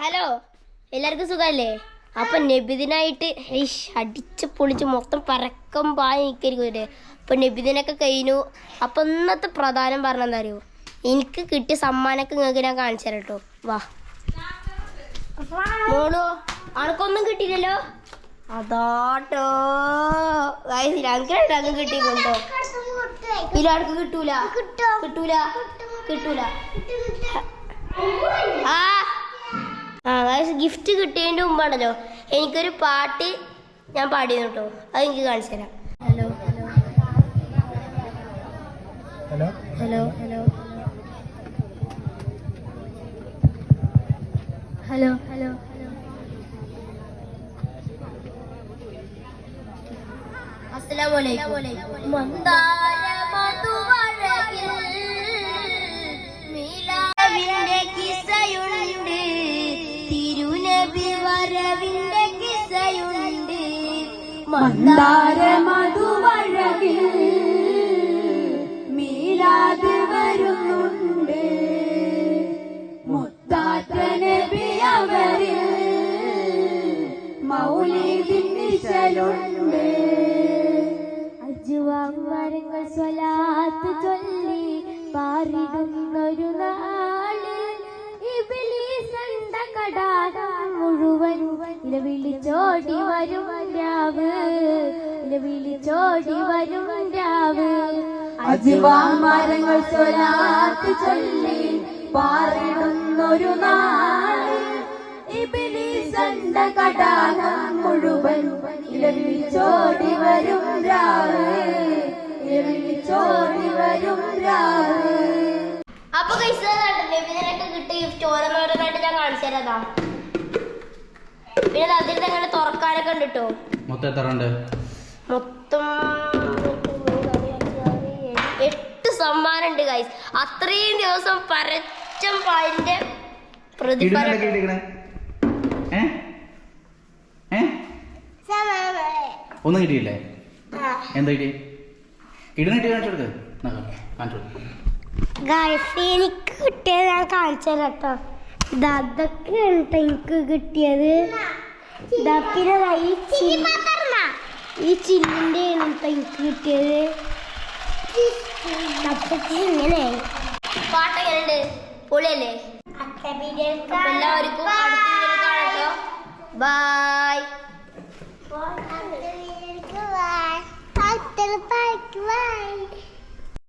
Hello എല്ലാവർക്കും സുഖമല്ലേ അപ്പൊ നബിദിനായിട്ട് ഹൈഷ് അടിച്ച് പൊളിച്ച് മൊത്തം പരക്കം പായ നിൽക്കരിക്കൂലേ അപ്പൊ നബിദിനൊക്കെ കഴിഞ്ഞു. അപ്പൊ ഇന്നത്തെ പ്രധാനം പറഞ്ഞെന്താ അറിയോ? എനിക്ക് കിട്ടിയ സമ്മാനമൊക്കെ നിങ്ങൾക്ക് ഞാൻ കാണിച്ചു തരാം കേട്ടോ. വാ. മോളോ അനക്കൊന്നും കിട്ടിയില്ലല്ലോ? അതാട്ടോ. ഞങ്ങൾക്ക് കിട്ടിയിട്ടുണ്ടോ. ഇതിലാർക്ക് കിട്ടൂല. കിട്ടൂല. കിട്ടൂല. ആ ആ ഗിഫ്റ്റ് കിട്ടിയതിന്റെ മുമ്പാണല്ലോ. എനിക്കൊരു പാട്ട് ഞാൻ പാടിയിരുന്നു കേട്ടോ അത് എനിക്ക് കാണിച്ചു തരാം. Hello. Hello. Hello. Hello. Hello. Hello. അസ്സലാമലൈക്കും വരവിന്റെ കിസയുണ്ട്. മന്ദാര മധുവഴകിൽ മീലാത് വരുന്നുണ്ട്. മുത്താറ്റ നബി അവരിൽ മൗലിദിൻ നിശലുണ്ട് അജുവാങ്ങാരങ്ങൾ സ്വലാത്ത് ചൊല്ലി പാറിടുന്നൊരു നാളിൽ മുഴുവൻ ഇല വിളിച്ചോടി വരും രാവ്. ഇലവിളിച്ചോടി വരും രാവ്. അജിവാമരങ്ങൾ സ്വലാത്ത് ചൊല്ലി പാറിടുന്നൊരു നാൾ. ഇബിലിസണ്ട കടാകം മുഴുവൻ ഇലവിളിച്ചോടി വരും രാവ്. ഇലവിളിച്ചോടി വരും രാവ്. അപ്പൊ കൈസ് നബിദിനൊക്കെ കിട്ടിയ ഓരോന്നോരോന്നായിട്ട് ഞാൻ കാണിച്ചു തരാതാ പിന്നെ അതിൽ അങ്ങനെ തുറക്കാനൊക്കെ ഉണ്ട് കേട്ടോ മൊത്തം എത്ര ഉണ്ട്? മൊത്തം എട്ട് സമ്മാനം ഉണ്ട് ഗൈസ് അത്രയും ദിവസം പരച്ചം പാലിന്റെ പ്രതിഫലം. ഒന്നും കിട്ടിയില്ലേ? എന്താ കിട്ടി? ഇടുന്ന കിട്ടി കാണിച്ചു കൊടുക്ക്. കാണിച്ചു കൊടുക്ക്. എനിക്ക് കിട്ടിയത് ഞാൻ കാണിച്ചു കേട്ടോ. ഇത് എനിക്ക് കിട്ടിയത്. ഈ ചില്ല് ഈ ചില്ലിന്റെ എനിക്ക് കിട്ടിയത്. ഇങ്ങനെ പാട്ട് എങ്ങനെയുണ്ട്? പൊളിയല്ലേ? എല്ലാവർക്കും അടുത്ത വീഡിയോയിൽ കാണാം കേട്ടോ ബൈ Bye.